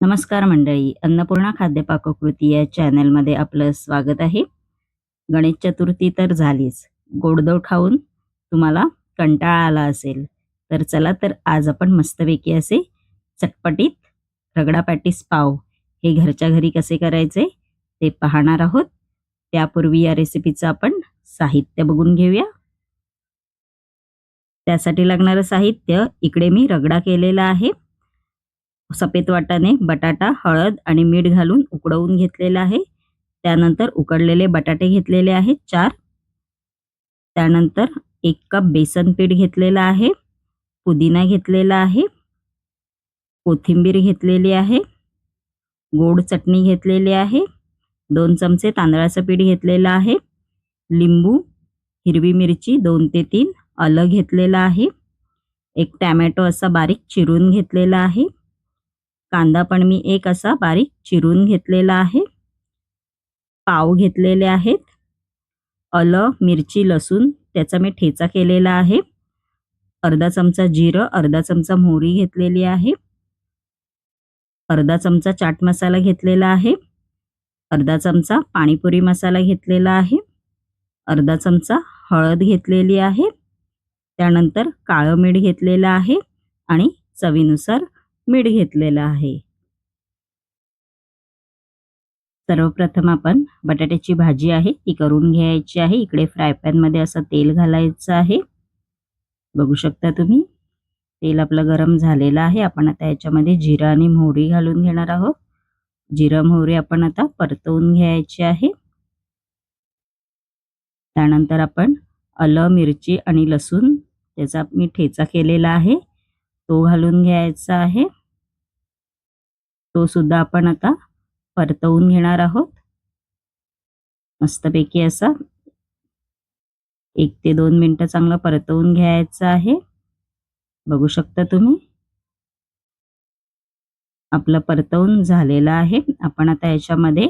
नमस्कार मंडळी अन्नपूर्णा खाद्य पाककृती या चॅनलमध्ये आपलं स्वागत आहे. गणेश चतुर्थी तर झालीच. गोडदोड खाऊन तुम्हाला कंटाळा आला असेल तर चला तर आज आपण मस्तपैकी असे चटपटीत रगडा पॅटीस पाव हे घरच्या घरी कसे करायचे ते पाहणार आहोत. त्यापूर्वी या रेसिपीचं आपण साहित्य बघून घेऊया. त्यासाठी लागणारं साहित्य इकडे मी रगडा केलेला आहे. सफेद वाटाणे बटाटा हळद आणि मीठ घालून उकडवून घेतलेला आहे. त्यानंतर उकडलेले बटाटे घेतलेले आहेत चार. त्यानंतर एक कप बेसन पीठ घेतलेलं आहे पुदिना घेतलेला आहे कोथिंबीर घेतलेली आहे गोड चटणी घेतलेली आहे दोन चमचे तांदळाचं पीठ घेतलेलं आहे लिंबू हिरवी मिरची दोन ते तीन आलं घेतलेलं आहे एक टॅमॅटो असा बारीक चिरून घेतलेला आहे. कांदा पण मी एक असा बारीक चिरून घेतलेला आहे. पाव घेतलेले आहेत. अलं मिरची लसूण त्याचा मी ठेचा केलेला आहे. अर्धा चमचा जिरं अर्धा चमचा मोहरी घेतलेली आहे. अर्धा चमचा चाट मसाला घेतलेला आहे. अर्धा चमचा पाणीपुरी मसाला घेतलेला आहे. अर्धा चमचा हळद घेतलेली आहे. त्यानंतर काळं मीठ घेतलेलं आहे आणि चवीनुसार मीठ घेतलेलं आहे. सर्वप्रथम आपण बटाट्याची भाजी आहे ती करून घ्यायची आहे. इकडे फ्राय पॅनमध्ये असं तेल घालायचं आहे. बघू शकता तुम्ही तेल आपलं गरम झालेलं आहे. आपण आता याच्यामध्ये जिरा आणि मोहरी घालून घेणार आहोत. जिरा मोहरी आपण आता परतवून घ्यायची आहे. त्यानंतर आपण आलं मिरची आणि लसूण त्याचा मी ठेचा केलेला आहे. तो घालून घ्यायचा आहे. तो सुद्धा आपण आता परतवून घेणार आहोत. मस्तपैकी असा एक ते दोन मिनटं चांगलं परतवून घ्यायचं आहे. बघू शकता तुम्ही. आपलं परतवून झालेलं आहे. आपण आता याच्यामध्ये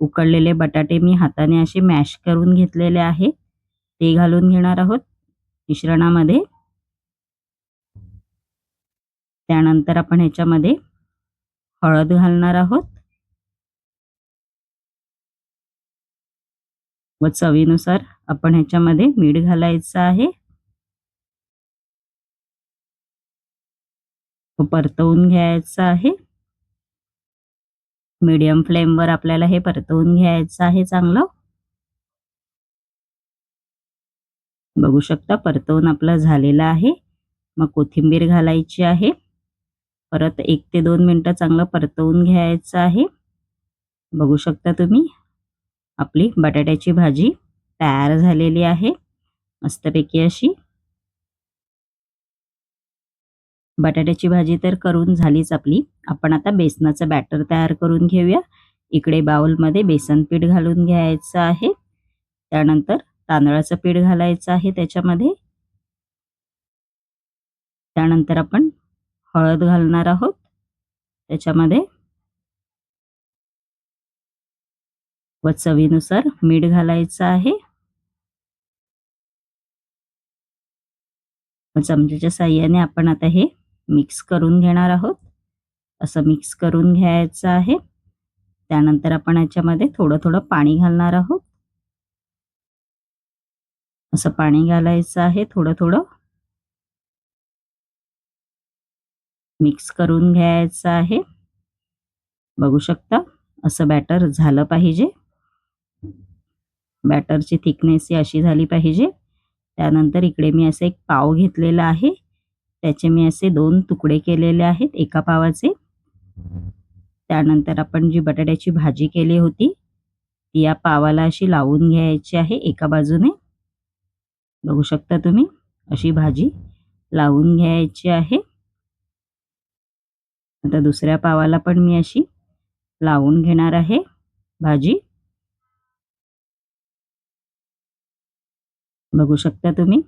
उकडलेले बटाटे मी हाताने असे मॅश करून घेतलेले आहे. ते घालून घेणार आहोत मिश्रणामध्ये. त्यानंतर आपण ह्याच्यामध्ये हळद घालणार आहोत. व चवीनुसार आपण ह्याच्यामध्ये मीठ घालायचं आहे. परतवून घ्यायचं आहे. मीडियम फ्लेमवर आपल्याला हे परतवून घ्यायचं आहे चांगलं. बघू शकता परतवून आपलं झालेलं आहे. मग कोथिंबीर घालायची आहे. परत एक ते दोन मिनटं चांगलं परतवून घ्यायचं आहे. बघू शकता तुम्ही आपली बटाट्याची भाजी तयार झालेली आहे मस्तपैकी अशी. बटाट्याची भाजी तर करून झालीच आपली. आपण आता बेसनाचं बॅटर तयार करून घेऊया. इकडे बाउलमध्ये बेसन पीठ घालून घ्यायचं आहे. त्यानंतर तांदळाचं पीठ घालायचं आहे त्याच्यामध्ये. त्यानंतर आपण हळद घालणार आहोत. त्याच्यामध्ये व चवीनुसार मीठ घालायचं आहे. चमच्याच्या साह्याने आपण आता हे मिक्स करून घेणार आहोत. असं मिक्स करून घ्यायचं आहे. त्यानंतर आपण याच्यामध्ये थोडं थोडं पाणी घालणार आहोत. असं पाणी घालायचं आहे थोडं थोडं मिक्स करून घ्यायचं आहे. बघू शकता असं बॅटर झालं पाहिजे. बॅटरची थिकनेस ही अशी झाली पाहिजे. त्यानंतर इकडे मी असे एक पाव घेतलेला आहे. त्याचे मी असे दोन तुकडे केलेले आहेत एका पावाचे. त्यानंतर आपण जी बटाट्याची भाजी केली होती ती या पावाला अशी लावून घ्यायची आहे एका बाजूने. बघू शकता तुम्ही अशी भाजी लावून घ्यायची आहे. आता दुसऱ्या पावाला पण मी अशी लावून घेणार आहे भाजी. बघू शकता तुम्ही.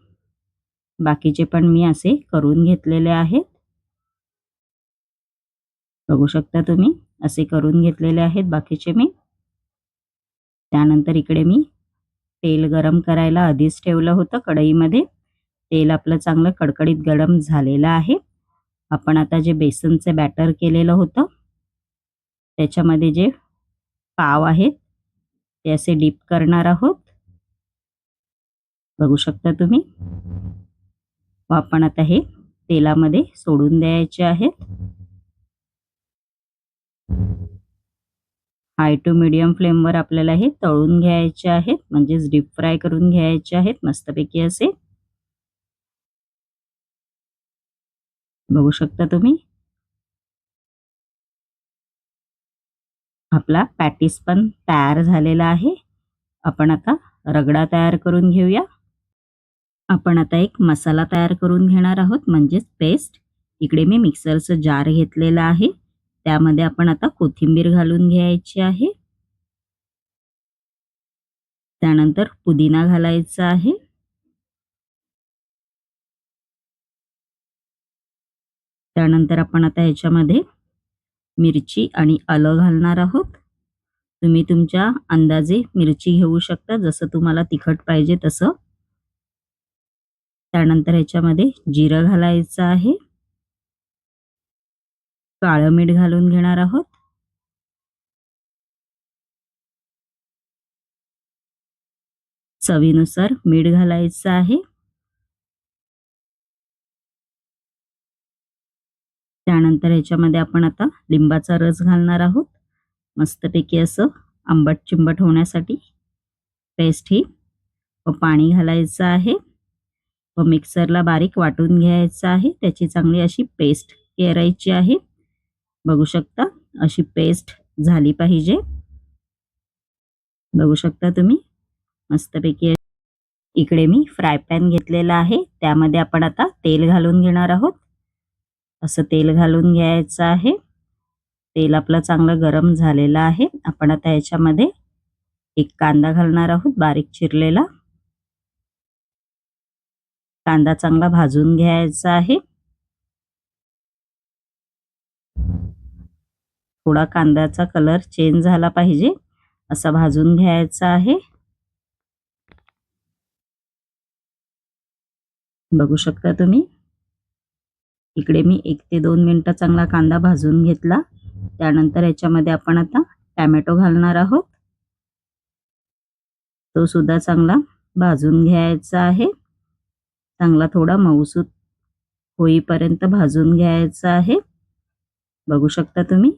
बाकीचे पण मी असे करून घेतलेले आहेत. बघू शकता तुम्ही असे करून घेतलेले आहेत बाकीचे मी. त्यानंतर इकडे मी तेल गरम करायला आधीच ठेवलं होतं कढईमध्ये. तेल आपलं चांगलं कडकडीत गरम झालेलं आहे. आपण आता जे बेसनचे बॅटर केलेलं होतं त्याच्यामध्ये जे पाव आहेत ते असे डीप करणार आहोत. बघू शकता तुम्ही. व आपण आता हे तेलामध्ये सोडून द्यायचे आहेत. हाय टू मिडियम फ्लेमवर आपल्याला हे तळून घ्यायचे आहेत म्हणजेच डीप फ्राय करून घ्यायचे आहेत मस्तपैकी असे. बघू शकता तुम्ही. आपला पॅटीस पण तयार झालेला आहे. आपण आता रगडा तयार करून घेऊया. आपण आता एक मसाला तयार करून घेणार आहोत म्हणजेच पेस्ट. इकडे मी मिक्सरचं जार घेतलेला आहे. त्यामध्ये आपण आता कोथिंबीर घालून घ्यायची आहे. त्यानंतर पुदिना घालायचा आहे. त्यानंतर आपण आता ह्याच्यामध्ये मिरची आणि आलं घालणार आहोत. तुम्ही तुमच्या अंदाजे मिरची घेऊ शकता जसं तुम्हाला तिखट पाहिजे तसं. त्यानंतर ह्याच्यामध्ये जिरं घालायचं आहे. काळं मीठ घालून घेणार आहोत. चवीनुसार मीठ घालायचं आहे. त्यानंतर ह्याच्यामध्ये आपण आता लिंबाचा रस घालणार आहोत. मस्तपैकी असं आंबट चिंबट होण्यासाठी पेस्ट ही व पाणी घालायचं आहे. व मिक्सरला बारीक वाटून घ्यायचं आहे. त्याची चांगली अशी पेस्ट करायची आहे. बघू शकता अशी पेस्ट झाली पाहिजे. बघू शकता तुम्ही मस्तपैकी इकडे मी फ्राय पॅन घेतलेला आहे. त्यामध्ये आपण आता तेल घालून घेणार आहोत. असं तेल घालून घ्यायचं आहे. तेल आपलं चांगलं गरम झालेलं आहे. आपण आता याच्यामध्ये एक कांदा घालणार आहोत बारीक चिरलेला. कांदा चांगला भाजून घ्यायचा आहे. थोडा कांद्याचा कलर चेंज झाला पाहिजे. असा भाजून घ्यायचा आहे. बघू शकता तुम्ही? इकडे मी एक ते दोन मिनटं चांगला कांदा भाजून घेतला. त्यानंतर याच्यामध्ये आपण आता टॅमॅटो घालणार आहोत. तो सुद्धा चांगला भाजून घ्यायचा आहे. चांगला थोडा मऊसूत होईपर्यंत भाजून घ्यायचा आहे. बघू शकता तुम्ही.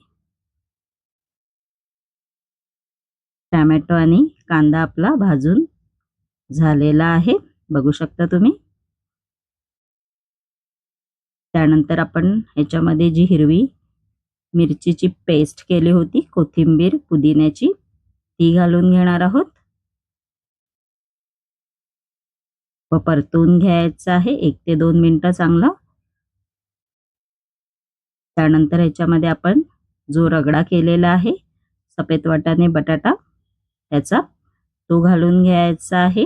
टॅमॅटो आणि कांदा आपला भाजून झालेला आहे. बघू शकता तुम्ही. त्यानंतर आपण ह्याच्यामध्ये जी हिरवी मिरचीची पेस्ट केली होती कोथिंबीर पुदिन्याची ती घालून घेणार आहोत. व परतून घ्यायचं आहे एक ते दोन मिनटं चांगलं. त्यानंतर ह्याच्यामध्ये आपण जो रगडा केलेला आहे सफेद वाटाने बटाटा त्याचा तो घालून घ्यायचा आहे.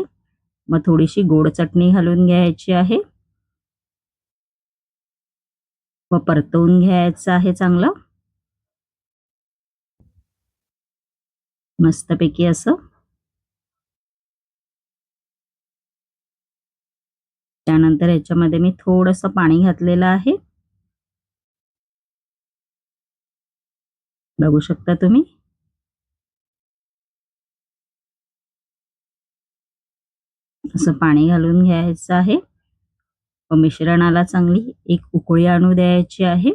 मग थोडीशी गोड चटणी घालून घ्यायची आहे. व परतवून घ्यायचं आहे चांगलं. मस्तपैकी असं. त्यानंतर याच्यामध्ये मी थोडस पाणी घातलेलं आहे. बघू शकता तुम्ही. असं पाणी घालून घ्यायचं आहे. मिश्रणाला चांगली एक उकळी आणू द्यायची आहे.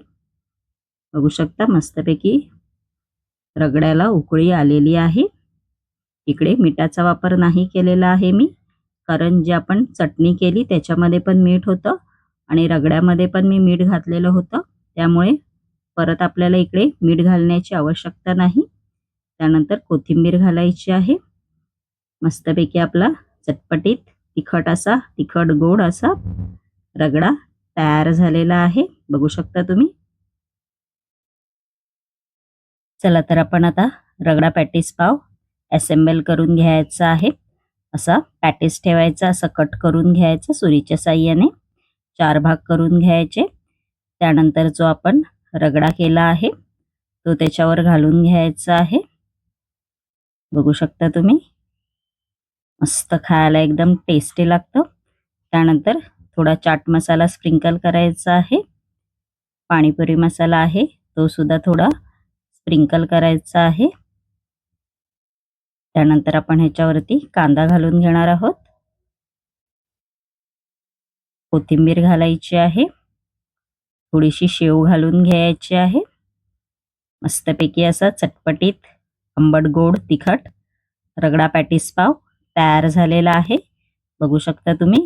बघू शकता मस्तपैकी रगड्याला उकळी आलेली आहे. इकडे मिठाचा वापर नाही केलेला आहे मी कारण जे आपण चटणी केली त्याच्यामध्ये पण मीठ होतं आणि रगड्यामध्ये पण मी मीठ घातलेलं होतं. त्यामुळे परत आपल्याला इकडे मीठ घालण्याची आवश्यकता नाही. त्यानंतर कोथिंबीर घालायची आहे. मस्तपैकी आपला चटपटीत तिखट असा तिखट गोड असा रगडा तयार झालेला आहे. बघू शकता तुम्ही. चला तर आपण आता रगडा पॅटीस पाव असेंबल करून घ्यायचा आहे. असा पॅटीस ठेवायचा असं कट करून घ्यायचा सुरीच्या साह्याने. चार भाग करून घ्यायचे. त्यानंतर जो आपण रगडा केला आहे तो त्याच्यावर घालून घ्यायचा आहे. बघू शकता तुम्ही. मस्त खायला एकदम टेस्टी लागतं. त्यानंतर थोडा चाट मसाला स्प्रिंकल करायचा आहे. पाणीपुरी मसाला आहे तो सुद्धा थोडा स्प्रिंकल करायचा आहे. त्यानंतर आपण ह्याच्यावरती कांदा घालून घेणार आहोत. कोथिंबीर घालायची आहे. थोडीशी शेव घालून घ्यायची आहे. मस्तपैकी असा चटपटीत आंबट गोड तिखट रगडा पॅटीस पाव तयार झालेला आहे. बघू शकता तुम्ही